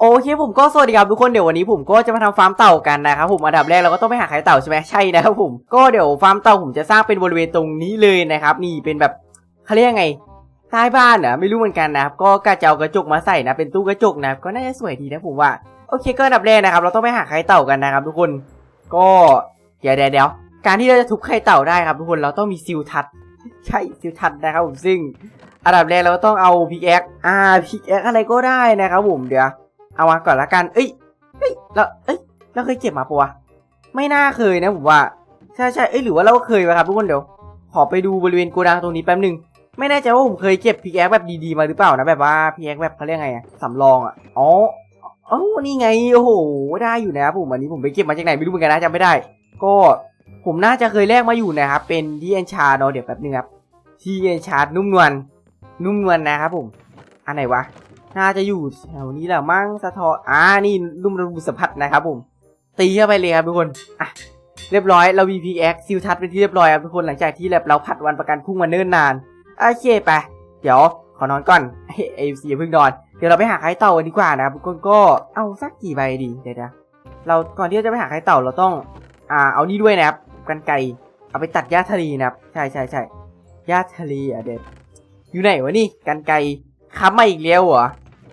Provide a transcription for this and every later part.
โอเคผมก็สวัสดีครับทุกคนเดี๋ยววันนี้ผมก็จะมาทำฟาร์มเต่ากันนะครับผมอันดับแรกเราก็ต้องไปหาไข่เต่าใช่ไหมใช่นะครับผมก็เดี๋ยวฟาร์มเต่าผมจะสร้างเป็นบริเวณตรงนี้เลยนะครับนี่เป็นแบบเขาเรียกไงใต้บ้านเหรอไม่รู้เหมือนกันนะครับก็กระเจ้ากระจกมาใส่นะเป็นตู้กระจกนะก็น่าจะสวยดีนะผมว่าโอเคก็อันดับแรกนะครับ เราต้องไปหาไข่เต่ากันนะครับทุกคนก็เดี๋ยวเดี๋ยวเดี๋ยวการที่เราจะทุบไข่เต่าได้ครับทุกคนเราต้องมีซิลทัดใช่ซิลทัดนะครับผมซึ่งอันดับแรกเราก็ต้องเอาพิกแอคอ่าพิกแอคอะไรก็ได้นะครับผมเดี๋ยว เอามาก่อนละกัน เอ้ยเอ้ยเราเอ้ยเราเคยเจ็บมาปะวะไม่น่าเคยนะผมว่า ใช่ใช่เอ้ยหรือว่าเราเคยไปครับทุกคนเดี๋ยว ขอไปดูบริเวณโกดังตรงนี้แป๊บหนึ่งไม่แน่ใจว่าผมเคยเก็บพิกแอคแบบดีๆมาหรือเปล่านะแบบว่าพิกแอคแบบเขาเรียกไงอะสำรองอะอ๋ออ๋อนี่ไงโอ้โหได้อยู่นะครับผมอันนี้ผมไปเก็บมาจากไหนไม่รู้เหมือนกันนะจำไม่ได้ ก็ผมน่าจะเคยแลกมาอยู่นะครับเป็นที่เอนชาเนาะเดี๋ยวแป๊บหนึงครับที่เอนชานุ่มนวลนุ่มนวลนะครับผมอันไหนวะ น่าจะอยู่แถวนี้แหละมั้งสะทออ่านี่นุ่มระบุสัมผัสนะครับผม ตีเข้าไปเลยครับทุกคนอะเรียบร้อยเรา VPX ซิลทัดเป็นที่เรียบร้อยครับทุกคนหลังจากที่แบบเราผัดวันประกันพรุ่งมาเนิ่นนานโอเคไปเดี๋ยวขอนอนก่อนเฮ้เอฟซีเพิ่งนอนเดี๋ยวเราไปหาไข่เต่ากันดีกว่านะครับทุกคนก็เอาสักกี่ใบดีเดี๋ยวนะเราก่อนที่เราจะไปหาไข่เต่าเราต้องอ่าเอานี่ด้วยนะครับกันไกรเอาไปตัดหญ้าทะเลนะครับ ใช่ใช่ใช่หญ้าทะเลอะเด็ดอยู่ไหนวะนี่กันไกรค้ำมาอีกแล้วเหรอ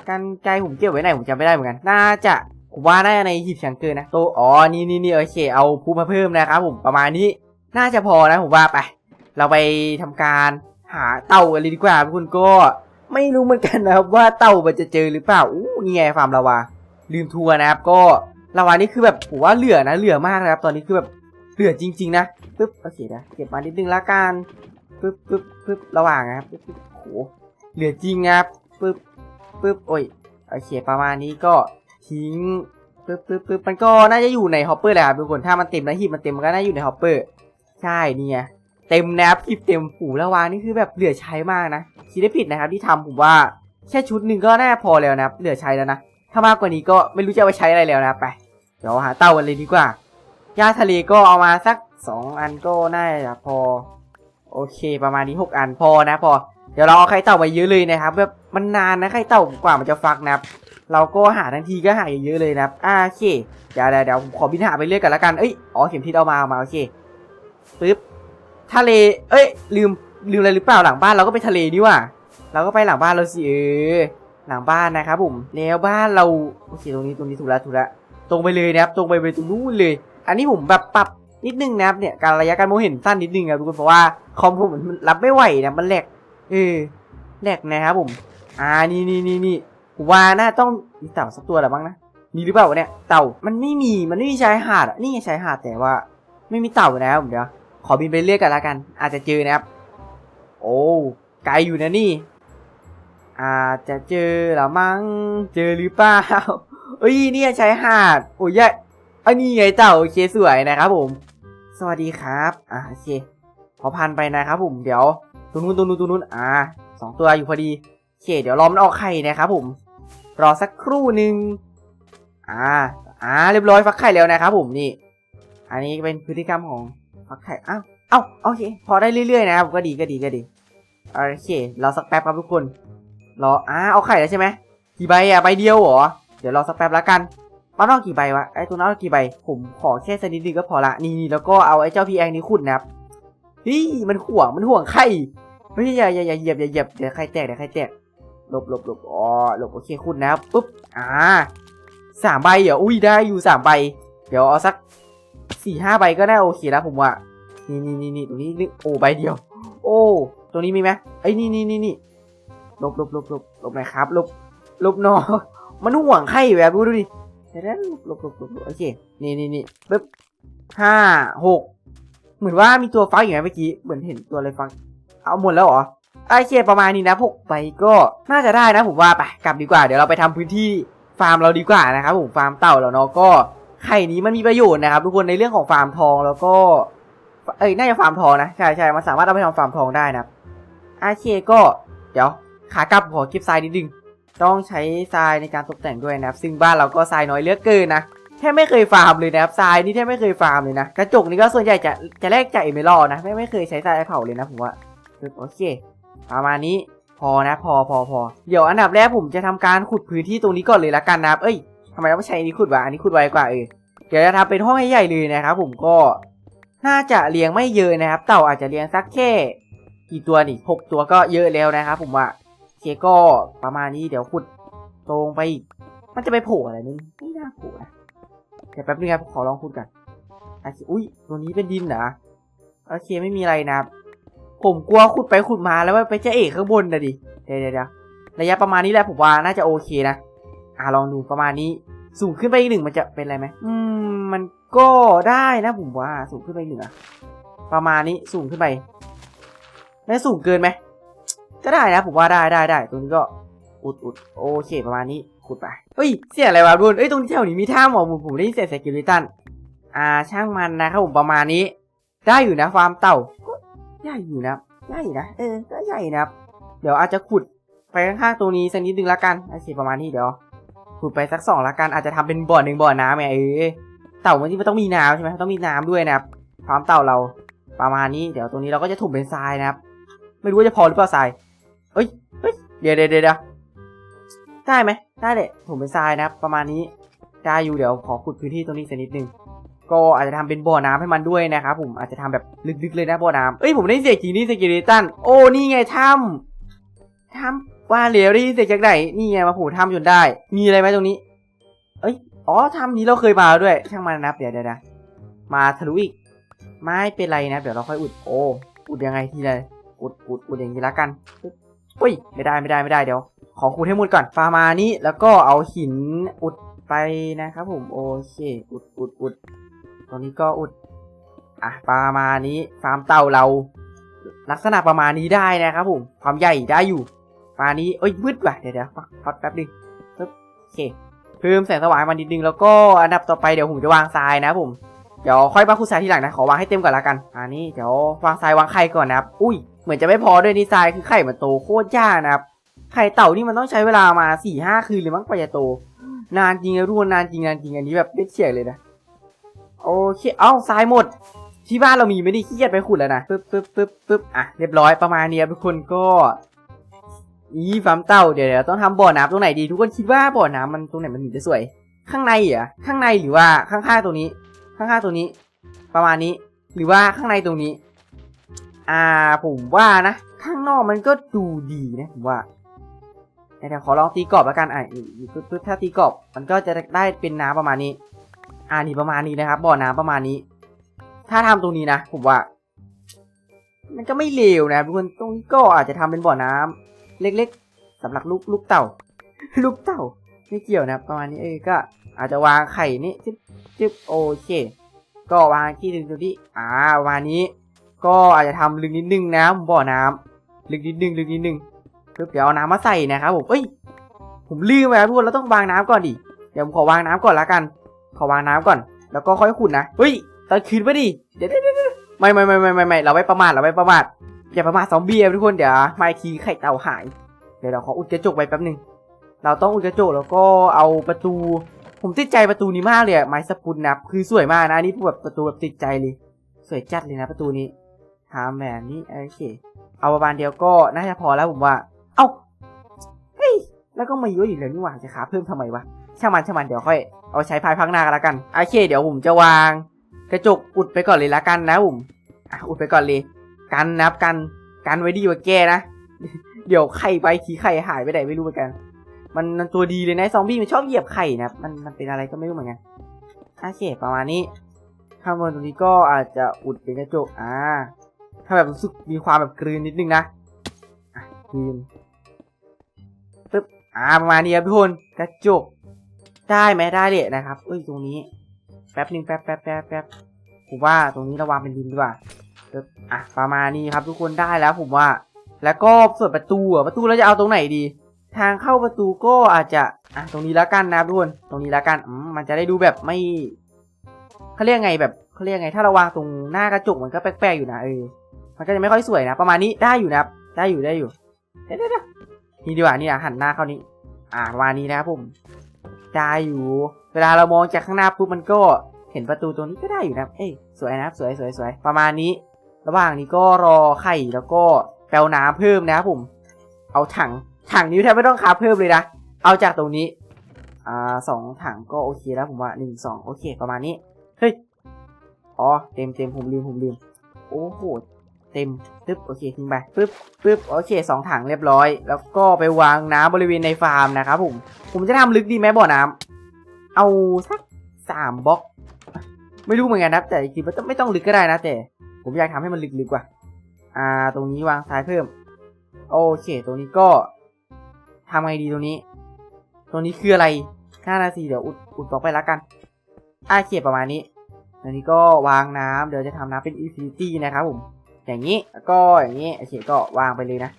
กันไกลผมเก็บไว้ไหนผมจำไม่ได้เหมือนกัน น่าจะผมว่าน่าจะในหีบแชงเกอร์นะโตอ๋อนี่นี่นี่โอเค เอาพูมาเพิ่มนะครับผมประมาณนี้ น่าจะพอนะผมว่าไป เราไปทำการหาเต่ากันเลยดีกว่าทุกคนก็ไม่รู้เหมือนกันนะครับว่าเต่ามันจะเจอหรือเปล่าอู้นี่ไงฟาร์มลาวาลืมทัวร์นะครับ ก็ลาวานี่คือแบบผมว่าเหลือนะเหลือมากนะครับ ตอนนี้คือแบบเหลือจริง ๆ นะปึ๊บโอเคนะเก็บมานิดนึงละกันปึ๊บปึ๊บปึ๊บระหว่างนะครับปึ๊บปึ๊บโหเหลือจริงครับปึ๊บ ปึ๊บโอ้ยโอเคประมาณนี้ก็ทิ้งปึ๊บปึ๊บปึ๊บมันก็น่าจะอยู่ในฮอปเปอร์แหละครับทุกคนถ้ามันเต็มแล้วหีบมันเต็มมันก็น่าอยู่ในฮอปเปอร์ใช่เนี่ไงเต็มนะครับหีบเต็มหูแล้ววางนี่คือแบบเหลือใช้มากนะคิดได้ผิดนะครับที่ทำผมว่าแค่ชุดหนึ่งก็น่าพอแล้วนะครับเหลือใช้แล้วนะถ้ามากกว่านี้ก็ไม่รู้จะเอาไปใช้อะไรแล้วนะไปเดี๋ยวหาเต่ากันเลยดีกว่าหญ้าทะเลก็เอามาสักสองอันก็น่าจะพอ โอเคประมาณนี้หกอันพอนะพอ เดี๋ยวเราเอาไข่เต่าไปเยอะเลยนะครับแบบมันนานนะไข่เต่ากว่ามันจะฟักนะครับเราก็หาทันทีก็หาเยอะๆเลยนะครับอ่าโอเคเดี๋ยวเดี๋ยวผมขอบินหาไปเรื่อยกันละกันเอ้ยอ๋อเข็มทิศเอามาเอามาโอเคปึ๊บทะเลเอ้ย ลืมลืมอะไรหรือเปล่าหลังบ้านเราก็ไปทะเลนี่ว่าเราก็ไปหลังบ้านเราสิเออหลังบ้านนะครับผมแล้วบ้านเราโอเคตรงนี้ตรงนี้ถูกแล้วถูกแล้วตรงไปเลยนะครับ ตรงไปไปตรงนู้นเลย อันนี้ผมแบบปรับนิดนึงนะครับเนี่ยการระยะการมองเห็นสั้นนิดนึงครับทุกคนเพราะว่าคอมผมมันรับไม่ไหวนะมันแหลก เออแหลกนะครับผม อ่านี่นี่นี่นี่ว่าน่าต้องมีเต่าสักตัวแหละบ้างนะมีหรือเปล่าเนี่ย เต่ามันไม่มีมันไม่มีชายหาดนี่ไงชายหาดแต่ว่า ไม่มีเต่านะครับผมเดี๋ยวขอบินไปเรื่อยกกันละกัน อาจจะเจอนะครับ โอ้ไกลอยู่นะนี่ อาจจะเจอหรือมั้งเจอหรือเปล่าเอ้ยเนี่ยชายหาดโอ้ยยะอันนี้ไงเต่าโอเคสวยนะครับผม สวัสดีครับ อ่าโอเคพอพันไปนะครับผมเดี๋ยว ตรงนู้นตรงนู้นตรงนู้นอ่าสองตัวอยู่พอดีโอเคเดี๋ยวรอมันออกไข่นะครับผม รอสักครู่หนึ่งอ่าอ่าเรียบร้อยฟักไข่แล้วนะครับผมนี่ อันนี้เป็นพฤติกรรมของฟักไข่อ้าวเอ้าโอเค พอได้เรื่อยๆนะครับก็ดีก็ดีก็ดีโอเครอสักแป๊บครับทุกคนรออ่าเอาไข่แล้วใช่ไหมกี่ใบอะใบเดียวเหรอเดี๋ยวรอสักแป๊บแล้วกันมันเอากี่ใบวะไอ้ตัวนั้นเอากี่ใบ ผมขอแค่สนิดนึงก็พอละนี่แล้วก็เอาไอ้เจ้าพีแองนี้ขุดนะครับเฮ้ยมันห่วงมันห่วงไข่ เฮ้ยอย่าอย่าอย่าเหยียบอย่าเหยียบเดี๋ยวใครแตกเดี๋ยวใครแตกหลบหลบหลบอ๋อหลบโอเคคุณนะปุ๊บอ่าสามใบเหรออุ้ยได้อยู่สามใบ เดี๋ยวเอาสักสี่ห้าใบก็ได้โอเคแล้วผมว่านี่นี่นี่นี่ตรงนี้นี่โอ้ใบเดียว โอ้ตรงนี้มีไหมไอ้นี่นี่นี่นี่หลบหลบหลบหลบหลบไหนครับหลบหลบหนอมันห่วงไข่แบบดูดิเดี๋ยวนั้นหลบหลบหลบลบโอเคนี่นี่นี่ปุ๊บห้าหกเหมือนว่ามีตัวฟักอยู่นะเมื่อกี้เหมือนเห็นตัวอะไรฟัก เอาหมดแล้วเหรอโอเคประมาณนี้นะพวกไปก็น่าจะได้นะผมว่าไปกลับดีกว่าเดี๋ยวเราไปทำพื้นที่ฟาร์มเราดีกว่านะครับผมฟาร์มเต่าแล้วเนาะก็ไข่นี้มันมีประโยชน์นะครับทุกคนในเรื่องของฟาร์มทองแล้วก็เอ้ยน่าจะฟาร์มทองนะใช่ใช่มันสามารถเอาไปทำฟาร์มทองได้นะโอเคก็เดี๋ยวขากลับขอเก็บทรายนิดนึงต้องใช้ทรายในการตกแต่งด้วยนะครับ ซึ่งบ้านเราก็ทรายน้อยเลือกเกินนะแทบไม่เคยฟาร์มเลยนะครับทรายนี่แทบไม่เคยฟาร์มเลยนะกระจกนี่ก็ส่วนใหญ่จะจะแลกจากเอเมอรัลนะไม่ไม่เคยใช้ทรายเผาเลยนะผมว่า ปึ๊บโอเค ประมาณนี้พอนะพอพอพอเดี๋ยวอันดับแรกผมจะทำการขุดพื้นที่ตรงนี้ก่อนเลยละกันนะครับเอ้ยทำไมเราไม่ใช้อันนี้ขุดวะอันนี้ขุดไวกว่าเออเดี๋ยวจะทำเป็นห้องใหญ่ๆเลยนะครับผมก็น่าจะเลี้ยงไม่เยอะนะครับ เต่าอาจจะเลี้ยงสักแค่กี่ตัวนี่หกตัวก็เยอะแล้วนะครับผมว่าโอเคก็ประมาณนี้เดี๋ยวขุดตรงไปอีกมันจะไปโผล่อะไรนี่ไม่น่าโผล่นะเดี๋ยวแป๊บนึงครับขอลองขุดกันโอเคอุ้ยตัวนี้เป็นดินเหรอโอเคไม่มีอะไรนะครับ ผมกลัวขุดไปขุดมาแล้วไปเจะเอกข้างบนนะดิ เดี๋ยวเดี๋ยวระยะประมาณนี้แหละผมว่าน่าจะโอเคนะ อ่าลองดูประมาณนี้ สูงขึ้นไปอีกหนึ่งมันจะเป็นอะไรไหมอืม มันก็ได้นะผมว่า สูงขึ้นไปหนึ่งอะประมาณนี้สูงขึ้นไปไม่สูงเกินไหมก็ได้นะผมว่าได้ได้ได้ตรงนี้ก็อุดอุดโอเคประมาณนี้ขุดไปเฮ้ยเสียงอะไรวะดุนเอ้ยตรงที่แถวนี้มีท่าหมอผมผมได้ยินเสียงสกิลิตันอ่าช่างมันนะครับผมประมาณนี้ ได้อยู่นะฟาร์มเต่า ใหญ่อยู่นะใหญ่นะเออก็ใหญ่นะครับ เดี๋ยวอาจจะขุดไปข้างๆตรงนี้สักนิดนึงละกันโอเคประมาณนี้เดี๋ยวขุดไปสักสองละกันอาจจะทำเป็นบ่อหนึ่งบ่อน้ำไงเออเต่ามันที่มันต้องมีน้ำใช่ไหมต้องมีน้ำด้วยนะครับฟาร์มเต่าเราประมาณนี้เดี๋ยวตรงนี้เราก็จะถมเป็นทรายนะครับ ไม่รู้ว่าจะพอหรือเปล่าทรายเอ้ยเฮ้ยเดี๋ยวเดี๋ยวเดี๋ยวได้ไหมได้เลยถมเป็นทรายนะครับ ประมาณนี้ได้อยู่เดี๋ยวขอขุดพื้นที่ตรงนี้สักนิดนึง ก็อาจจะทำเป็นบ่อน้ำให้มันด้วยนะครับผมอาจจะทำแบบลึกๆเลยนะบ่อน้ำเอ้ยผมได้เสียงกีนี่สกิลิตันโอ้นี่ไงถ้ำถ้ำว่าเหลวได้ยิเสียงจากไหนนี่ไงมาผูถ้ำจนได้ มีอะไรไหมตรงนี้ เอ้ยอ๋อถ้ำนี้เราเคยมาด้วยช่างมันนะครับเดี๋ยวเดี๋ยวนะมาทะลุอีกไม่เป็นไรนะ เดี๋ยวเราค่อยอุดโอ้อุดยังไงทีเลยอุดอุดอุดอย่างนี้ละกันอุ้ยไม่ได้ไม่ได้ไม่ได้เดี๋ยว ขอขุดให้หมดก่อนประมานี้แล้วก็เอาหินอุดไปนะครับผมโอเค อุดอุดอุด ตรงนี้ก็อุด อะประมาณนี้ฟาร์มเต่าเรา ลักษณะประมาณนี้ได้นะครับผมความใหญ่ได้อยู่ประมานี้เอ้ยมืดว่ะเดี๋ยวเดี๋ยวพักแป๊บนึงปึ๊บโอเคเพิ่มแสงสว่างมันนิดนึงแล้วก็อันดับต่อไปเดี๋ยวผมจะวางทรายนะผมเดี๋ยวค่อยมาคูดทรายทีหลังนะขอวางให้เต็มก่อนละกันอันนี้เดี๋ยววางทรายวางไข่ก่อนนะครับอุ้ยเหมือนจะไม่พอด้วยนี่ทรายคือไข่มันโตโคตรยากนะครับไข่เต่านี่มันต้องใช้เวลามาสี่ห้าคืนเลยมั้งกว่าจะโตนานจริงนะทุกคนนานจริงนานจริงอันนี้แบบไม่เฉียดเลยนะ โอเค เอ้าทรายหมด ที่บ้านเรามีไม่ได้ขี้เกียจไปขุดแล้วนะปึ๊บปึ๊บปึ๊บปึ๊บอะเรียบร้อยประมาณนี้ทุกคนก็อีฟาร์มเต่าเดี๋ยวเดี๋ยวต้องทำบ่อน้ำตรงไหนดี ทุกคนคิดว่าบ่อน้ำมันตรงไหนมันถึงจะสวย ข้างในเหรอข้างในหรือว่าข้างๆตรงนี้ ข้างๆตรงนี้ ประมาณนี้ หรือว่าข้างในตรงนี้ อ่าผมว่านะ ข้างนอกมันก็ดูดีนะผมว่าเดี๋ยวขอลองตีกรอบแล้วกันอะปึ๊บปึ๊บถ้าตีกรอบมันก็จะได้เป็นน้ำประมาณนี้ อ่านี่ประมาณนี้นะครับ บ่อน้ำประมาณนี้ ถ้าทำตรงนี้นะผมว่า มันก็ไม่เลวนะทุกคนตรงนี้ก็อาจจะทำเป็นบ่อน้ำเล็กๆสำหรับลูกลูกเต่า ลูกเต่าไม่เกี่ยวนะประมาณนี้เออก็ อาจจะวางไข่นี่จิ๊บจิ๊บโอเค ก็วางที่หนึ่งตรงที่อ่าประมาณนี้ ก็อาจจะทำลึกนิดนึงนะบ่อน้ำลึกนิดนึงลึกนิดนึงเพื่อเดี๋ยวเอาน้ำมาใส่นะครับผมเอ้ยผมลืมไปครับทุกคนเราต้องวางน้ำก่อนดิเดี๋ยวผมขอวางน้ำก่อนละกัน ขอวางน้ำก่อน แล้วก็ค่อยขุดนะ เฮ้ยตอนคืนไปดิเดี๋ยวเดี๋ยวเดี๋ยวไม่ไม่ไม่ไม่ไม่ไม่เราไม่ประมาทเราไม่ประมาท อย่าประมาทซอมบี้นะทุกคน เดี๋ยวไมาอีกทีไข่เต่าหาย เดี๋ยวเราขออุดกระจกไปแป๊บหนึง เราต้องอุดกระจกแล้วก็เอาประตู ผมติดใจประตูนี้มากเลยไม้สปุนนะคือสวยมากนะอันนี่แบบประตูแบบติดใจเลย สวยจัดเลยนะ ประตูนี้ทำแบบนี้โอเค เอาประมาณเดียวก็น่าจะพอแล้วผมว่า เอ้า เฮ้ย แล้วก็มาเยอะอยู่แล้วนี่หว่าจะขาเพิ่มทำไมวะ ช่างมันช่างมันเดี๋ยวค่อยเอาใช้ภายพักหน้ากันละกันโอเคเดี๋ยวผมจะวาง กระจกอุดไปก่อนเลยละกันนะผมอะอุดไปก่อนเลย กันนับกันกันไว้ดีกว่าแกนะ เดี๋ยวไข่ไปทีไข่หายไปไหนไม่รู้เหมือนกันมัน มันตัวดีเลยนะซอมบี้มันชอบเหยียบไข่นะมันมันเป็นอะไรก็ไม่รู้เหมือนกันโอเคประมาณนี้ข้างบนตรงนี้ก็อาจจะอุดเป็นกระจกอ่าถ้าแบบรู้สึกมีความแบบกลืนนิดนึงนะอะกลืนปึ๊บอ่าประมาณนี้ครับทุกคนกระจก ได้ไหมได้เลยนะครับเอ้ยตรงนี้ แป๊บหนึ่งแป๊บแป๊บแป๊บแป๊บผมว่าตรงนี้ระวางเป็นดินดีกว่าอะประมาณนี้ครับ ทุกคนได้แล้วผมว่า แล้วก็ส่วนประตูอะประตูเราจะเอาตรงไหนดี ทางเข้าประตูก็อาจจะอะตรงนี้แล้วกันนะทุกคนตรงนี้แล้วกันอืมมันจะได้ดูแบบไม่เขาเรียกไงแบบเขาเรียกไง ถ้าเราวางตรงหน้ากระจกมันก็แปลกๆอยู่นะเออมันก็จะไม่ค่อยสวยนะ ประมาณนี้ได้อยู่นะได้อยู่ได้อยู่เดี๋ยเดี๋ยเดี๋ยนี่ดีกว่านี่อะหันหน้าเข้านี้ อ่าประมาณนี้นะครับผม ด้อยู่ เวลาเรามองจากข้างหน้าปุ๊บมันก็เห็นประตูตรงนี้ก็ได้อยู่นะเอ้ยสวยนะครับสวยสวยสวยประมาณนี้ ระหว่างนี้ก็รอไข่แล้วก็แปลน้ำเพิ่มนะครับผม เอาถังถังนี้แทบไม่ต้องคาเพิ่มเลยนะเอาจากตรงนี้อ่าสองถังก็โอเคแล้วผมว่าหนึ่งสองโอเคประมาณนี้เฮ้ยอ๋อเต็มเต็มผมลืมผมลืมโอ้โห เต็มปึ๊บโอเคทิ้งไปปึ๊บปึ๊บโอเคสองถังเรียบร้อย แล้วก็ไปวางน้ำบริเวณในฟาร์มนะครับผม ผมจะทำลึกดีไหมบ่อน้ำเอาสักสามบล็อก ไม่รู้เหมือนกันนะแต่จริงๆมันไม่ต้องลึกก็ได้นะแต่ ผมอยากทำให้มันลึกๆกว่า อ่า ตรงนี้วางทรายเพิ่ม โอเค ตรงนี้ก็ทำไงดีตรงนี้ ตรงนี้คืออะไรห้านาทีเดี๋ยวอุดอุดบล็อกไปล้วกันอ่าเขียประมาณนี้อันนี้ก็วางน้ำเดี๋ยวจะทำน้ำเป็นอินฟินิตี้นะครับผม อย่างนี้แล้วก็อย่างนี้โอเคก็วางไปเลยนะ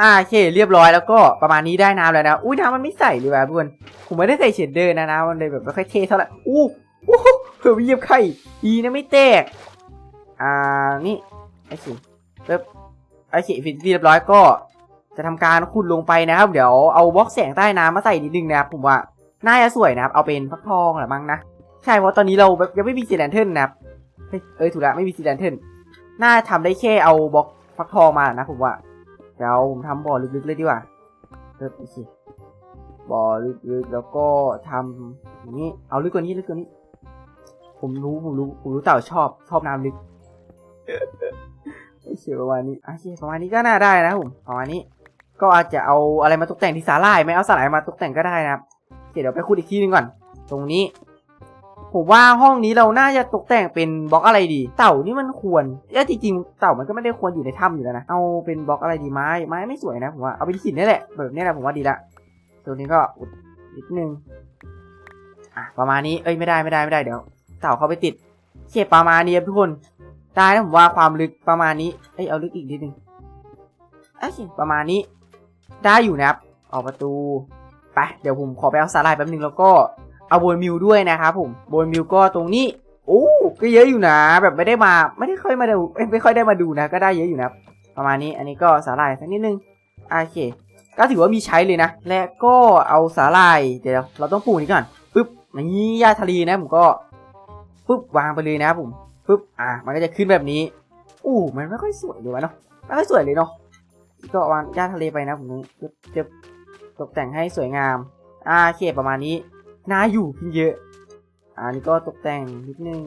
อ่าโอเคเรียบร้อยแล้วก็ประมาณนี้ได้น้ำแล้วนะอุ้ยน้ำมันไม่ใส่เลยว่ะทุกคนผมไม่ได้ใส่เชดเดอร์นะนะมันเลยแบบไม่ค่อยเท่เท่าไหร่อู้อู้เผื่อไปเหยียบไข่ดีนะไม่แตกอ่านี่โอเคปึ๊บโอเคฟินเรียบร้อยก็ จะทำการขุดลงไปนะครับ เดี๋ยวเอาบล็อกแสงใต้น้ำมาใส่นิดนึงนะครับผมว่าน่าจะสวยนะครับ เอาเป็นฟักทองหรือมั้งนะใช่เพราะตอนนี้เราแบบยังไม่มีซีแลนเทิร์นนะครับเฮ้ยเอ้ยถูกแล้วไม่มีซีแลนเทิร์ น่าทำได้แค่เอาบล็อกฟักทองมานะผมว่าเดี๋ยวผมทำบ่อลึกๆเลยดีกว่าเริ่มโอเคบ่อลึกๆแล้วก็ทำอย่างนี้เอาลึกกว่านี้ลึกกว่านี้ ผมรู้ผมรู้ผมรู้เต่าชอบชอบน้ำลึกโอเคประมาณนี้โอเคประมาณนี้ก็น่าได้นะผมประมาณนี้ ก็อาจจะเอาอะไรมาตกแต่งที่สาลายไหม่เอาสาลายมาตกแต่งก็ได้นะครับเคเดี๋ยวไปคุยอีกทีนึงก่อน ตรงนี้ ผมว่าห้องนี้เราน่าจะตกแต่งเป็นบล็อกอะไรดี เต่านี่มันควรเอ้จริงๆเต่ามันก็ไม่ได้ควรอยู่ในถ้ำอยู่แล้วนะเอาเป็นบล็อกอะไรดีไม้ไม้ไม่สวยนะผมว่าเอาเป็นหินนี่แหละแบบนี้แหละผมว่าดีละตัวนี้ก็อุดนิดนึงอะประมาณนี้เอ้ยไม่ได้ไม่ได้ไม่ได้เดี๋ยว เต่าเข้าไปติดเขตประมาณนี้ทุกคนได้นะผมว่าความลึกประมาณนี้เอ้ยเอาลึกอีกนิดนึงโอเคประมาณนี้ ได้อยู่นะครับออกประตูไปเดี๋ยวผมขอไปเอาสาลายแป๊บนึงแล้วก็ เอาโบนมิวด้วยนะครับผมโบนมิวก็ตรงนี้โอ้ก็เยอะอยู่นะ แบบไม่ได้มาไม่ได้ค่อยมาดูไม่ค่อยได้มาดูนะ ก็ได้เยอะอยู่นะ ประมาณนี้อันนี้ก็สาหร่ายสักนิดนึงโอเค ก็ถือว่ามีใช้เลยนะ และก็เอาสาหร่ายเดี๋ยวเราต้องปลูกนี้ก่อนปึ๊บนี่หญ้าทะเลนะผมก็ปึ๊บวางไปเลยนะผมปึ๊บอะมันก็จะขึ้นแบบนี้อู้มันไม่ค่อยสวยเลยวะเนาะไม่ค่อยสวยเลยเนาะก็วางหญ้าทะเลไปนะผมนี้ปึ๊บจะตกแต่งให้สวยงามอ่าโอเคประมาณนี้ น่าอยู่ขึ้นเยอะ อันนี้ก็ตกแต่งนิดนึง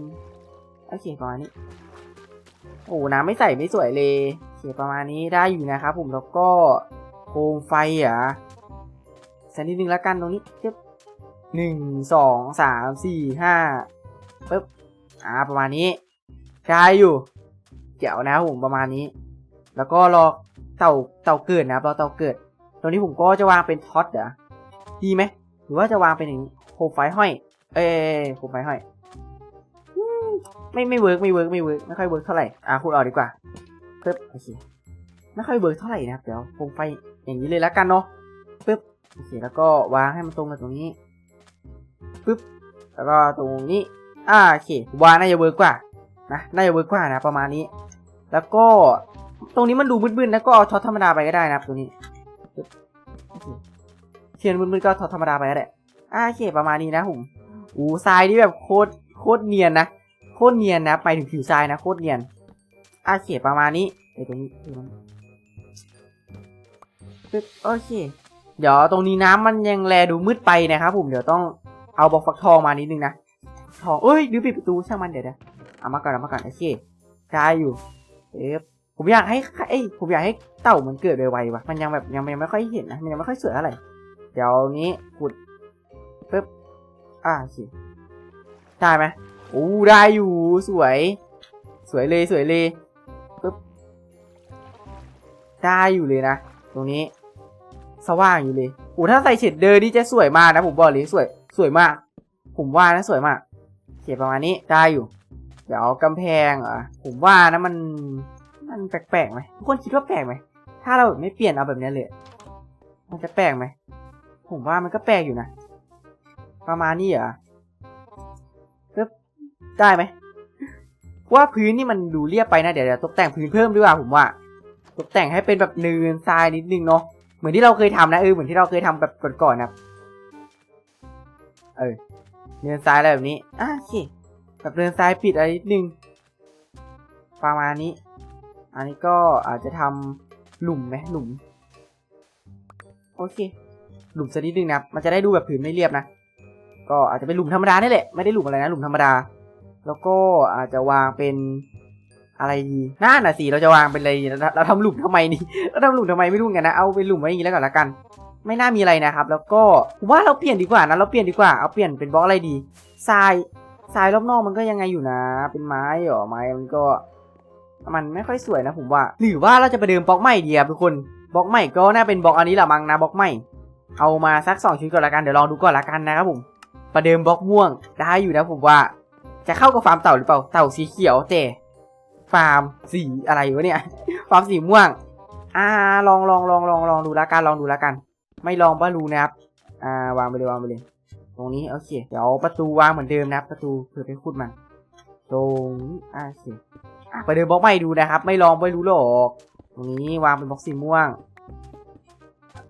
โอเคประมาณนี้ โอ้น้ำไม่ใส่ไม่สวยเลยโอเคประมาณนี้ได้อยู่นะครับผมแล้วก็โคมไฟอะใส่นิดนึงแล้วกันตรงนี้เจ็บหนึ่งสองสามสี่ห้าปึ๊บอ่าประมาณนี้ได้อยู่เจ๋วนะผมประมาณนี้ แล้วก็รอเต่าเต่าเกิดนะครับรอเต่าเกิดตรงนี้ผมก็จะวางเป็นท็อตเหรอดีไหมหรือว่าจะวางเป็นอย่างนี้ โคมไฟห้อย เอ้ยโคมไฟห้อยไม่ไม่เวิร์กไม่เวิร์กไม่เวิร์กไม่ค่อยเวิร์กเท่าไหร่อะคุณออกดีกว่าปึ๊บโอเคไม่ค่อยเวิร์กเท่าไหร่นะครับเดี๋ยวโคมไฟอย่างนี้เลยแล้วกันเนาะปึ๊บโอเคแล้วก็วางให้มันตรงกับตรงนี้ปึ๊บแล้วก็ตรงนี้อ่าโอเคว่าน่าจะเวิร์กกว่านะน่าจะเวิร์กกว่านะประมาณนี้ แล้วก็ตรงนี้มันดูมืดๆนะก็เอาช็อตธรรมดาไปก็ได้นะครับตรงนี้โอเคเทียนมืดๆก็ช็อตธรรมดาไปก็ได้ โอเคประมาณนี้นะผมอู้ทรายนี่แบบโคตรโคตรเนียนนะโคตรเนียนนะ ไปถึงผิวทรายนะโคตรเนียนโอเคประมาณนี้เดี๋ยวตรงนี้ตรงนี้ปึ๊บโอเค เดี๋ยวตรงนี้น้ำมันยังแลดูมืดไปนะครับผมเดี๋ยวต้องเอาบล็อกฟักทองมานิดนึงนะทองเอ้ยดื้อปิดประตูช่างมันเดี๋ยวนะเอามาก่อนเอามาก่อนโอเคได้อยู่เอ๊ะผมอยากให้เอ้ผมอยากให้เต่ามันเกิดไวๆว่ะมันยังแบบยังยังไม่ค่อยเห็นนะมันยังไม่ค่อยสวยเท่าไหร่เดี๋ยวนี้ขุด ปึ๊บอ่าโอเคได้ไหมโอ้ได้อยู่สวย สวยเลยสวยเลยปึ๊บได้อยู่เลยนะ ตรงนี้ สว่างอยู่เลยโอ้ถ้าใส่เฉดเดอร์นี่จะสวยมากนะ ผมบอกเลยสวยสวยมาก ผมว่านะสวยมากโอเคประมาณนี้ได้อยู่ เดี๋ยวกำแพงเหรอผมว่านะมันมันแปลกๆไหมทุกคนคิดว่าแปลกไหมถ้าเราไม่เปลี่ยนเอาแบบนี้เลย มันจะแปลกไหมผมว่ามันก็แปลกอยู่นะ ประมาณนี้เหรอปึ๊บได้ไหมว่าพื้นนี่มันดูเรียบไปนะเดี๋ยวเดี๋ยวตกแต่งพื้นเพิ่มดีกว่าผมว่า ตกแต่งให้เป็นแบบเนินทรายนิดนึงเนาะ เหมือนที่เราเคยทำนะเออเหมือนที่เราเคยทำแบบก่อนๆนะเออ เนินซ้ายอะไรแบบนี้อะโอเคแบบเนินซ้ายปิดอะไรนิดนึง ประมาณนี้ อันนี้ก็อาจจะทำหลุมไหมหลุม โอเค หลุมสักนิดนึงนะ มันจะได้ดูแบบผืนไม่เรียบนะ ก็อาจจะเป็นหลุมธรรมดานี่แหละ ไม่ได้หลุมอะไรนะหลุมธรรมดา แล้วก็อาจจะวางเป็นอะไรดีน่าหน่ะสิเราจะวางเป็นอะไรเราทำหลุมทำไมนี่เราทำหลุมทำไมไม่รู้เหมือนกันนะเอาเป็นหลุมไว้อย่างนี้แล้วก่อนละกัน ไม่น่ามีอะไรนะครับ แล้วก็ว่าเราเปลี่ยนดีกว่านะเราเปลี่ยนดีกว่าเอาเปลี่ยนเป็นบล็อกอะไรดีทรายทรายรอบนอกมันก็ยังไงอยู่นะ เป็นไม้เหรอไม้มันก็ มันไม่ค่อยสวยนะผมว่า หรือว่าเราจะไปเดิมบล็อกใหม่ดีครับทุกคนบล็อกใหม่ก็น่าเป็นบล็อกอันนี้แหละมั้งนะบล็อกใหม่เอามาสักสองชิ้นก่อนละกันเดี๋ยวลองดูก่อนละกันนะครับผม ประเดิมบล็อกม่วงได้อยู่นะผมว่า จะเข้ากับฟาร์มเต่าหรือเปล่า เต่าสีเขียวแต่ฟาร์มสีอะไรวะเนี่ย ฟาร์มสีม่วง อ่า ลองลองลองลองลองดูละกัน ลองดูละกัน ไม่ลองก็รู้นะครับ อ่า วางไปเลยวางไปเลย ตรงนี้โอเค เดี๋ยวประตูวางเหมือนเดิมนะครับประตูเผื่อไปขุดมัน ตรงนี้อ่าโอเคอะเดินบล็อกใหม่ดูนะครับ ไม่ลองไม่รู้หรอก ตรงนี้วางเป็นบล็อกสีม่วง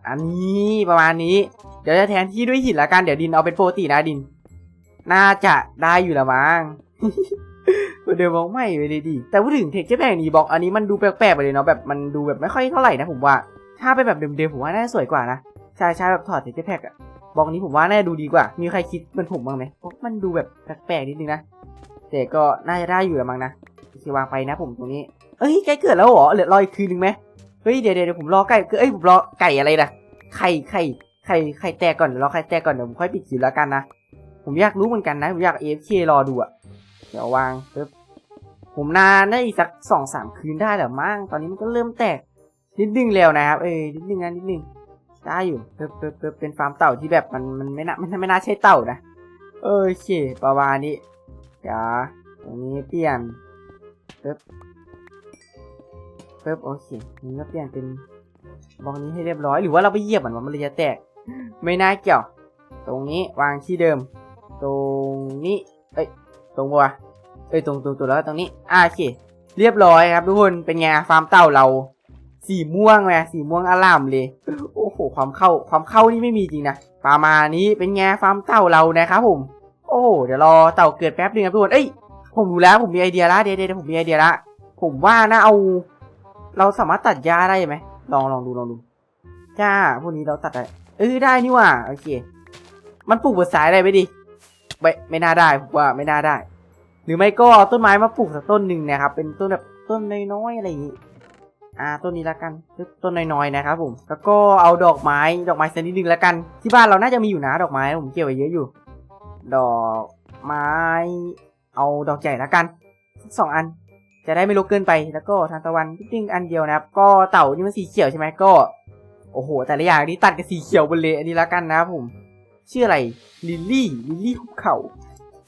อันนี้ประมาณนี้ เดี๋ยวจะแทนที่ด้วยหินละกัน เดี๋ยวดินเอาเป็นโปรตีนะดิน น่าจะได้อยู่ละมั้งเดินบล็อกใหม่ไปเลยดิ แต่พูดถึงเทคเจอร์แพงนี้บอกอันนี้มันดูแปลกๆไปเลยเนาะแบบมันดูแบบไม่ค่อยเท่าไหร่นะผมว่า ถ้าเป็นแบบเดิมๆผมว่าน่าสวยกว่านะใช่ใช่แบบถอดเทคเจอร์แพกอะบอกนี้ผมว่าน่าดูดีกว่า มีใครคิดเป็นผมบ้างไหมมันดูแบบแปลกๆนิดนึงนะ แต่ก็น่าจะได้อยู่ละมั้งนะโอวางไปนะผมตรงนี้ เอ้ยใกล้เกิดแล้วเหรอเหลือรออีกคืนนึงไหมเฮ้ยเดี๋ยวเดี๋ยวผมรอไก่เอ้ยผมรอไก่อะไรนะไข่ไข่ ไข่ไข่แตกก่อนเดี๋ยวรอไข่แตกก่อนเดี๋ยวผมค่อยปิดคลิปแล้วกันนะ ผมอยากรู้เหมือนกันนะ ผมอยาก AFK รอดูอะเดี๋ยววางปึ๊บผมนานได้อีกสักสองสามคืนได้แหละมั้งตอนนี้มันก็เริ่มแตกนิดนึงแล้วนะครับ เอ้นิดนึงนะนิดนึงได้อยู่ปึ๊บปึ๊บปึ๊บเป็นฟาร์มเต่าที่แบบมันมันไม่น่ามันไม่น่าใช่เต่านะโอเคประมาณนี้เดี๋ยวตรงนี้เปลี่ยนปึ๊บปึ๊บโอเคนี่ก็เปลี่ยนเป็นบล็อกนี้ให้เรียบร้อย หรือว่าเราไปเหยียบมันวะมันเลยจะแตก ไม่น่าเกี่ยว ตรงนี้วางที่เดิม ตรงนี้ เอ้ย ตรงบัวะเอ้ย ตรงตรงตัวแล้วตรงนี้ อ่าโอเค เรียบร้อยครับทุกคน เป็นไงฟาร์มเต่าเรา สีม่วงไหมสีม่วงอล่ามเลย โอ้โห ความเข้า ความเข้านี่ไม่มีจริงนะ ประมาณนี้เป็นไงฟาร์มเต่าเรานะครับผม โอ้เดี๋ยวรอเต่าเกิดแป๊บนึงครับทุกคน เอ้ย ผมรู้แล้วผมมีไอเดียละเดี๋ยวเดี๋ยวผมมีไอเดียละ ผมว่านะเอา เราสามารถตัดหญ้าได้ไหมลองลองดูลองดูหญ้าพวกนี้เราตัดได้ เออได้นี่ว่าโอเค มันปลูกบนสายได้ไหมดิไม่ไม่น่าได้ผมว่าไม่น่าได้ หรือไม่ก็เอาต้นไม้มาปลูกสักต้นหนึ่งนะครับ เป็นต้นแบบต้นน้อยๆอะไรอย่างนี้อ่าต้นนี้ละกันต้นน้อยๆนะครับผมแล้วก็เอาดอกไม้ดอกไม้สักนิดหนึ่งละกัน ที่บ้านเราน่าจะมีอยู่นะดอกไม้ผมเก็บไว้เยอะอยู่ ดอกไม้ เอาดอกใหญ่ละกันสักสองอัน จะได้ไม่รกเกินไปแล้วก็ทานตะวันนิดนึงอันเดียวนะครับ ก็เต่านี่มันสีเขียวใช่ไหมก็ โอ้โห แต่ละอย่างนี้ตัดกับสีเขียวบนเลยอันนี้ละกันนะผม ชื่ออะไรลิลลี่ลิลลี่หุบเขา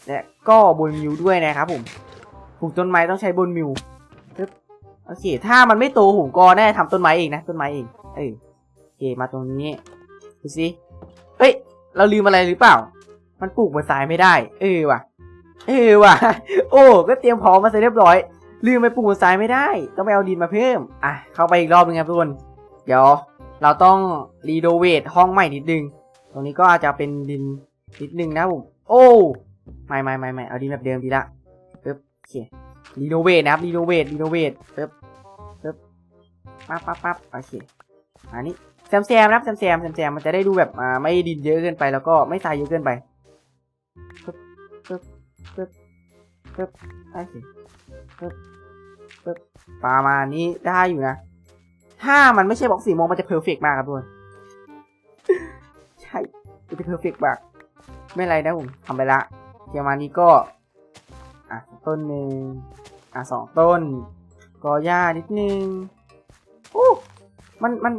เนี่ยก็บนมิวด้วยนะครับผมปลูกต้นไม้ต้องใช้บนมิวโอเค ถ้ามันไม่โตผมก็แน่ทำต้นไม้เองนะต้นไม้เองเออโอเคมาตรงนี้ดูสิเฮ้ย เราลืมอะไรหรือเปล่า มันปลูกบนทรายไม่ได้ เออว่ะ เออว่ะ โอ้ก็เตรียมพร้อมมาเสร็จเรียบร้อย ลืมไปปลูกบนทรายไม่ได้ ต้องไปเอาดินมาเพิ่ม อะ เข้าไปอีกรอบนึงครับทุกคน เดี๋ยว เราต้องรีโนเวทห้องใหม่นิดนึง ตรงนี้ก็อาจจะเป็นดินนิดนึงนะผมโอ้ไม่ไม่ไม่ไม่เอาดินแบบเดิมดีละปึ๊บโอเครีโนเวทนะครับรีโนเวทรีโนเวทปึ๊บปึ๊บปั๊บปั๊บปั๊บโอเคอันนี้แซมแซมนะครับแซมแซมแซมแซมมันจะได้ดูแบบอ่าไม่ดินเยอะเกินไปแล้วก็ไม่ทรายเยอะเกินไปปึ๊บปึ๊บปึ๊บปึ๊บโอเคปึ๊บปึ๊บประมาณนี้ได้อยู่นะ ถ้ามันไม่ใช่บล็อกสีม่วงมันจะเพอร์เฟกมากครับทุกคนใช่จะเพอร์เฟกมากไม่ไรนะผมทำไปละเกี่ยวมานี้ก็ อะต้นหนึ่งอะสองต้น กอหญ้านิดนึงโอ้มันมัน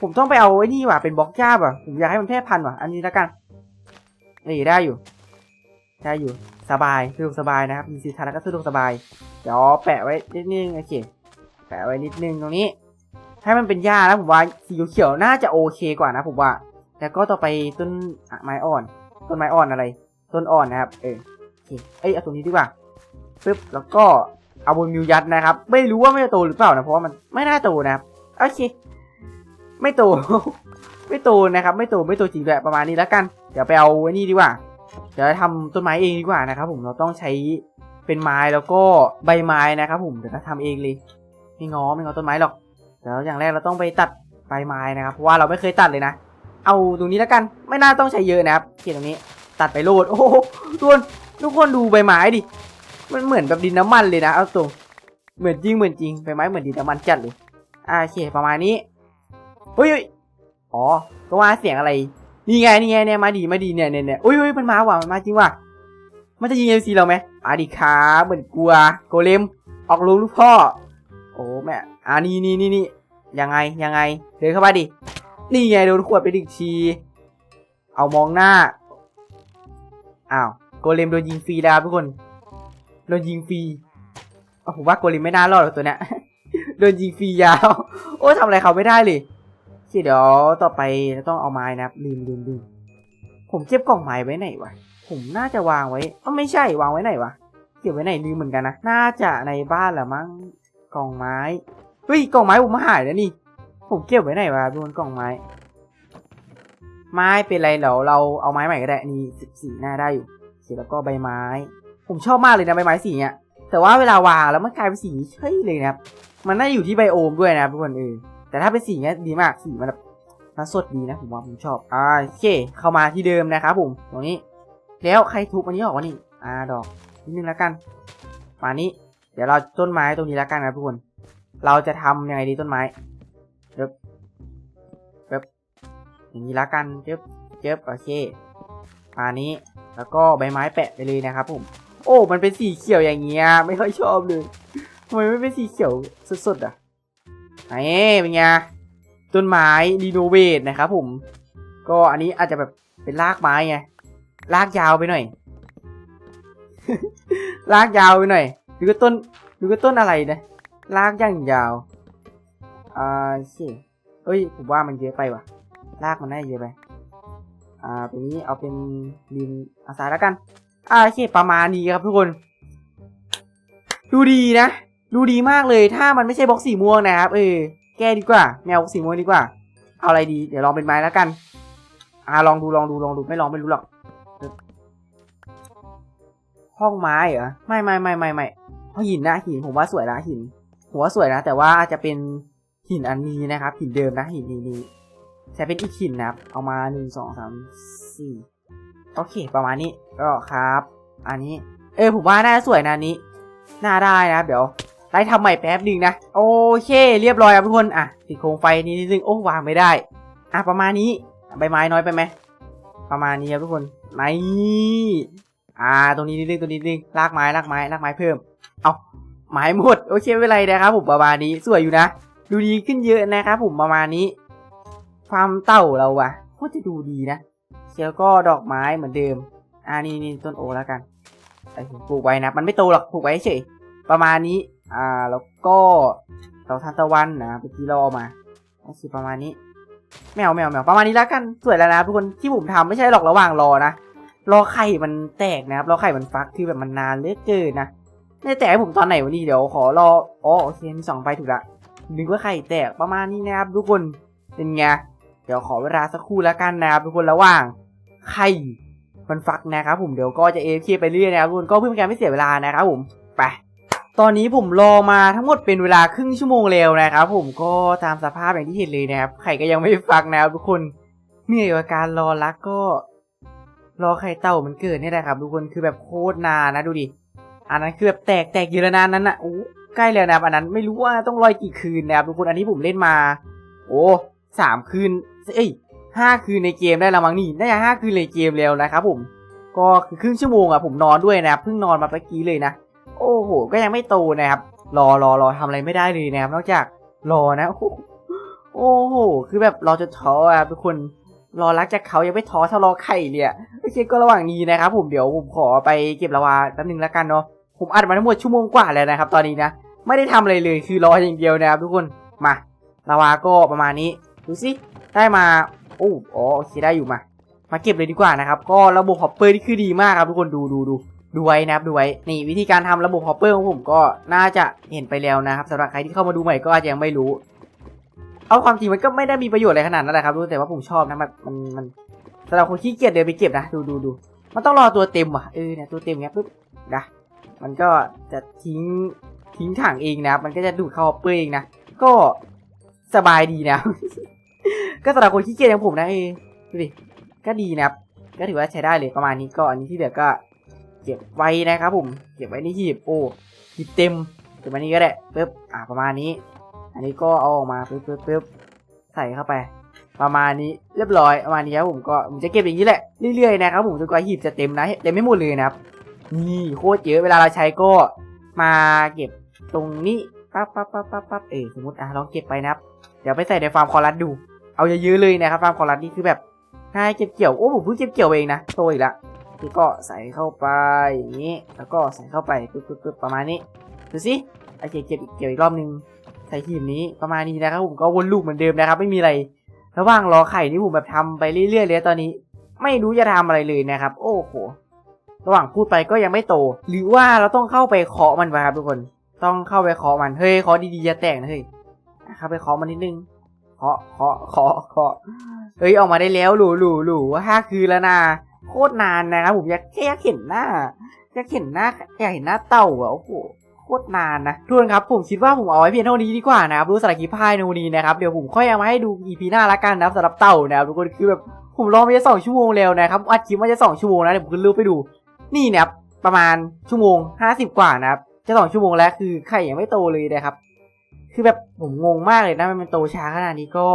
ผมต้องไปเอาไอ้นี่ว่ะเป็นบล็อกหญ้าว่ะผมอยากให้มันแพร่พันธุ์ว่ะ อันนี้ละกันนี่ได้อยู่ได้อยู่สบายสะดวกสบายนะครับ มีสีทาแล้วก็สะดวกสบาย เดี๋ยวแปะไว้นิดนึงโอเคแปะไว้นิดนึงตรงนี้ ให้มันเป็นหญ้านะผมว่าสีเขียวๆน่าจะโอเคกว่านะผมว่า แล้วก็ต่อไปต้นไม้อ่อน ต้นไม้อ่อนอะไร ต้นอ่อนนะครับ เออโอเคเอ้ยเอาตรงนี้ดีกว่าปึ๊บแล้วก็เอาบนมิวยัดนะครับ ไม่รู้ว่าไม่โตหรือเปล่านะเพราะว่ามันไม่น่าโตนะครับโอเค ไม่โต ไม่โตนะครับ ไม่โตไม่โตจริงแบบประมาณนี้แล้วกัน เดี๋ยวไปเอาไอ้นี่ดีกว่า เดี๋ยวทำต้นไม้เองดีกว่านะครับ ผมเราต้องใช้เป็นไม้แล้วก็ใบไม้นะครับ ผมเดี๋ยวเราทำเองเลยไม่ง้อไม่ง้อต้นไม้หรอก เดี๋ยวอย่างแรกเราต้องไปตัดใบไม้นะครับเพราะว่าเราไม่เคยตัดเลยนะ เอาตรงนี้แล้วกันไม่น่าต้องใช้เยอะนะครับเขียนตรงนี้ตัดไปโลดโอ้โหทุกคนทุกคนดูใบไม้ดิมันเหมือนแบบดินน้ำมันเลยนะเอาตรงเหมือนจริงเหมือนจริงใบไม้เหมือนดินน้ำมันจัดเลยอ่าโอเคประมาณนี้เฮ้ยอ๋อก็ว่าเสียงอะไรนี่ไงนี่ไงเนี่ยมาดีมาดีเนี่ยเนี่ยเนี่ยอุ้ยอุ้ยมันมาว่ะมันมาจริงว่ะมันจะยิงเอซีเราไหมอะดิครับเหมือนกลัวโกเลมออกลูกลูกพ่อ โอ้แม่ อ่านี่นี่นี่นี่ยังไงยังไง เดินเข้ามาดิ นี่ไงโดนขวดไปดึกที เอามองหน้า อ้าวโกเลมโดนยิงฟรีแล้วทุกคน โดนยิงฟรีเอาผมว่าโกเลมไม่น่ารอดหรอกตัวเนี้ย โดนยิงฟรียาว โอ้ทำอะไรเขาไม่ได้เลยโอเคเดี๋ยวต่อไปต้องเอาไม้นะลืมลืมลืมผมเก็บกล่องไม้ไว้ไหนวะ ผมน่าจะวางไว้เอ้าไม่ใช่วางไว้ไหนวะ เก็บไว้ไหนลืมเหมือนกันนะ น่าจะในบ้านแหละมั้ง กล่องไม้ เฮ้ยกล่องไม้ผมหายแล้วนี่ ผมเก็บไว้ไหนวะบนกล่องไม้ ไม้เป็นไรเดี๋ยวเราเอาไม้ใหม่ก็ได้นี่สิบสี่หน้าได้อยู่โอเคแล้วก็ใบไม้ ผมชอบมากเลยนะใบไม้สีเนี้ยแต่ว่าเวลาวางแล้วมันกลายเป็นสีเฉยเลยนะครับมันน่าอยู่ที่ไบโอมด้วยนะทุกคนเออแต่ถ้าเป็นสีเนี้ยดีมากสีมันแบบมันสดดีนะผมว่าผมชอบอ่าโอเคเข้ามาที่เดิมนะครับผมตรงนี้ แล้วใครทุบอันนี้ออกวะนี่อ่าดอกนิดนึงแล้วกันมานี้ เดี๋ยวเราต้นไม้ตรงนี้แล้วกันนะทุกคน เราจะทำยังไงดีต้นไม้เจ็บเจ็บอย่างนี้ล้วกันเจ็บเจ็บโอเคมานี้แล้วก็ใบไม้แปะไปเลยนะครับผม โอ้ มันเป็นสีเขียวอย่างเงี้ยไม่ค่อยชอบเลยทำไมไม่เป็นสีเขียวสดๆอะไหนเป็นไงต้นไม้รีโนเวทนะครับผม ก็อันนี้อาจจะแบบเป็นรากไม้ไงลากยาวไปหน่อยลากยาวไปหน่อยดูก็ต้นดูก็ต้นอะไรนะ ลากอย่างยาวอ่าสิเอ้ยผมว่ามันเยอะไปว่ะ ลากมันได้เยอะไป อ่าตรงนี้เอาเป็นดินอาสาแล้วกัน อ่าโอเคประมาณนี้ครับทุกคน ดูดีนะ ดูดีมากเลยถ้ามันไม่ใช่บล็อกสีม่วงนะครับเออแก้ดีกว่าแมวสีม่วงดีกว่า เอาอะไรดี เดี๋ยวลองเป็นไม้แล้วกัน อ่าลองดูลองดูลองดูไม่ลองไม่รู้หรอก ห้องไม้เหรอไม่ไม่ไม่ไม่ไม่ห้องหินนะหินผมว่าสวยนะหิน ผมว่าสวยนะ แต่ว่าอาจจะเป็นหินอันนี้นะครับ หินเดิมนะหินนี้นี้ใช้เป็นอีกหินนะครับ เอามาหนึ่งสองสามสี่โอเค ประมาณนี้ก็ครับ อันนี้ เออผมว่าน่าสวยนะนี้น่าได้นะเดี๋ยวไล่ทำใหม่แป๊บหนึ่งนะ โอเค เรียบร้อยครับทุกคนอะติดโคมไฟนิดนึงโอ้วางไม่ได้ อะประมาณนี้ใบไม้น้อยไปไหมประมาณนี้ครับทุกคนนี่อ่าตรงนี้นิดนึงตรงนี้นิดนึงลากไม้ลากไม้ลากไม้เพิ่ม เอา ไม้หมดโอเคไม่เป็นไรนะครับผมประมาณนี้สวยอยู่นะ ดูดีขึ้นเยอะนะครับผมประมาณนี้ฟามเต่าเราอะโคตรจะดูดีนะแล้วก็ดอกไม้เหมือนเดิมอ่านี่นี่ต้นโอแล้วกันไอ้ผมปลูกไว้นะ มันไม่โตหรอกปลูกไว้เฉยประมาณนี้ อ่าแล้วก็เต่าทานตะวันนะเมื่อกี้เราเอมาก็คือประมาณนี้แมวแมวแมวประมาณนี้แล้วกันสวยแล้วนะทุกคนที่ผมทำไม่ใช่หรอกระหว่างรอนะรอไข่มันแตกนะครับรอไข่มันฟักคือแบบมันนานเลือเกินนะ ไม่ได้แตกให้ผมตอนไหนวะนี่เดี๋ยวขอรออ๋อโอเคมีสองใบถูกละนึกว่าไข่แตกประมาณนี้นะครับทุกคนเป็นไงเดี๋ยวขอเวลาสักครู่แล้วกันนะครับทุกคนระหว่างไข่มันฟักนะครับผมเดี๋ยวก็จะเอฟเคไปเรื่อยนะครับทุกคนก็เพื่อเป็นการไม่เสียเวลานะครับผมไปตอนนี้ผมรอมาทั้งหมดเป็นเวลาครึ่งชั่วโมงแล้วนะครับผมก็ตามสภาพอย่างที่เห็นเลยนะครับไข่ก็ยังไม่ฟักนะครับทุกคนเหนื่อยกับการรอรักก็ รอไข่เต่ามันเกิดนี่แหละครับทุกคนคือแบบโคตรนานนะดูดิ อันนั้นคือแบบแตกแตกเยอะแล้วนานนั้นอะโอ้ใกล้แล้วนะครับอันนั้นไม่รู้ว่าต้องรอยกี่คืนนะครับทุกคนอันนี้ผมเล่นมา โอ้สามคืนเอ้ยห้าคืนในเกมได้และมั้งนี่น่าจะห้าคืนในเกมแล้วนะครับผมก็คือครึ่งชั่วโมงอะผมนอนด้วยนะครับเพิ่งนอนมาเมื่อกี้เลยนะ โอ้โห ก็ยังไม่โตนะครับ รอรอรอทำอะไรไม่ได้เลยนะครับ นอกจากรอนะ โอ้โห คือแบบรอจนท้ออะทุกคน รอรักจากเขายังไม่ท้อเท่ารอไข่เลยอะโอเคก็ระหว่างนี้นะครับผมเดี๋ยวผมขอไปเก็บละวาแป๊บนึงแล้วกันเนาะผมอัดมาทั้งหมดชั่วโมงกว่าแล้วนะครับ ตอนนี้นะไม่ได้ทำอะไรเลยคือรออย่างเดียวนะครับทุกคนมาละวาก็ประมาณนี้ดูสิได้มาโอ้อ๋อโอเคได้อยู่มา มาเก็บเลยดีกว่านะครับ ก็ระบบฮอปเปอร์นี่คือดีมากครับทุกคนดูดูดูดูไว้นะครับดูไว้นี่วิธีการทำระบบฮอปเปอร์ของผมก็น่าจะเห็นไปแล้วนะครับสำหรับใครที่เข้ามาดูใหม่ก็อาจจะยังไม่รู้ เอาความจริงมันก็ไม่ได้มีประโยชน์อะไรขนาดนั้นแหละครับแต่ว่าผมชอบนะมันมันมันสำหรับคนขี้เกียจเดินไปเก็บนะดูดูดูมันต้องรอตัวเต็มว่ะเออเนี่ยตัวเต็มเงี้ยปุ๊บนะมันก็จะทิ้งทิ้งถังเองนะครับมันก็จะดูดเข้าเปลือยเองนะก็สบายดีนะ ก็สำหรับคนขี้เกียจอย่างผมนะเออดูดิก็ดีนะครับก็ถือว่าใช้ได้เลยประมาณนี้ก็อันนี้ที่เหลือก็เก็บไว้นะครับผมเก็บไว้ในหีบโอ้หีบเต็มเก็บไว้นี้ก็ได้ปึ๊บอ่าประมาณนี้ อันนี้ก็เอาออกมาปึ๊บปึ๊บปึ๊บใส่เข้าไป ประมาณนี้เรียบร้อยประมาณนี้ครับผมก็ผมจะเก็บอย่างนี้แหละเรื่อยๆนะครับผมจนกว่าหีบจะเต็มนะเต็มไม่หมดเลยนะครับนี่โคตรเยอะเวลาเราใช้ก็มาเก็บตรงนี้ปั๊บปั๊บปั๊บปั๊บปั๊บเออสมมติอะลองเก็บไปนะครับ เดี๋ยวไปใส่ในฟาร์มคอรัสดู เอาเยอะๆเลยนะครับฟาร์มคอรัสนี่คือแบบง่ายเก็บเกี่ยวโอ้ผมเพิ่งเก็บเกี่ยวเองนะโตอีกละนี่ก็ใส่เข้าไปอย่างนี้ แล้วก็ใส่เข้าไปปึ๊บปึ๊บปึ๊บประมาณนี้ดูสิโอเคเก็บอีกเกี่ยวอีกรอบนึง ใส่หีบนี้ประมาณนี้นะครับผมก็วนลูปเหมือนเดิมนะครับ ไม่มีอะไร ระหว่างรอไข่นี่ผมแบบทำไปเรื่อยๆเลยตอนนี้ ไม่รู้จะทำอะไรเลยนะครับ โอ้โหระหว่างพูดไปก็ยังไม่โต หรือว่าเราต้องเข้าไปเคาะมันไปครับทุกคน ต้องเข้าไปเคาะมันเฮ้ยเคาะดีๆจะแตกนะเฮ้ยเข้าไปเคาะมันนิดนึงเคาะเคาะเคาะเคาะเฮ้ยออกมาได้แล้วหลูหลูหลูว่าห้าคืนแล้วนะโคตรนานนะครับผมอยากแค่อยากเห็นหน้าอยากเห็นหน้าอยากเห็นหน้าเต่าอะโอ้โห คตรนานนะทุกคนครับผมคิดว่าผมเอาไว้เพียงเท่านี้ดีกว่านะครับดูสารคดีพายในวันนี้นะครับเดี๋ยวผมค่อยเอามาให้ดูอีพีหน้าละกันนะครับสำหรับเต่านะครับทุกคนคือแบบผมรอมาจะสองชั่วโมงแล้วนะครับอัดคลิปมาจะสองชั่วโมงนะเดี๋ยวผมขึ้นรูปไปดู นี่นะครับประมาณชั่วโมงห้าสิบกว่านะครับจะสองชั่วโมงแล้วคือไข่ยังไม่โตเลยนะครับ คือแบบผมงงมากเลยนะมันโตช้าขนาดนี้ก็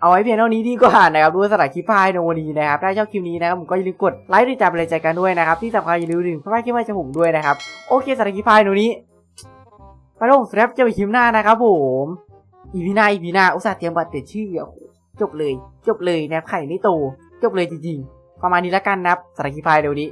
เอาไว้เพียงเท่านี้ดีกว่านะครับด้วยสารคลิปพายในวันนี้นะครับถ้าชอบคลิปนี้นะครับผมก็อย่าลืมกดไลค์ด้วยจับเลยใจกันด้วยนะครับที่สำคัญอย่าลืมดึงเพื่อนคลิปมาจากผมด้วยนะครับโอเคสารคลิปพายในวันนี้ ไปลงสแลปจะไปคลิปหน้านะครับผมอีพีหน้าอีพีหน้าอุตส่าห์เตรียมบัตรเตชื่ออ่อจบเลย จบเลยนะครับไข่ไม่โต จบเลยจริงๆ ประมาณนี้แล้วกันนะครับสารคีพายเดี๋ยวนี้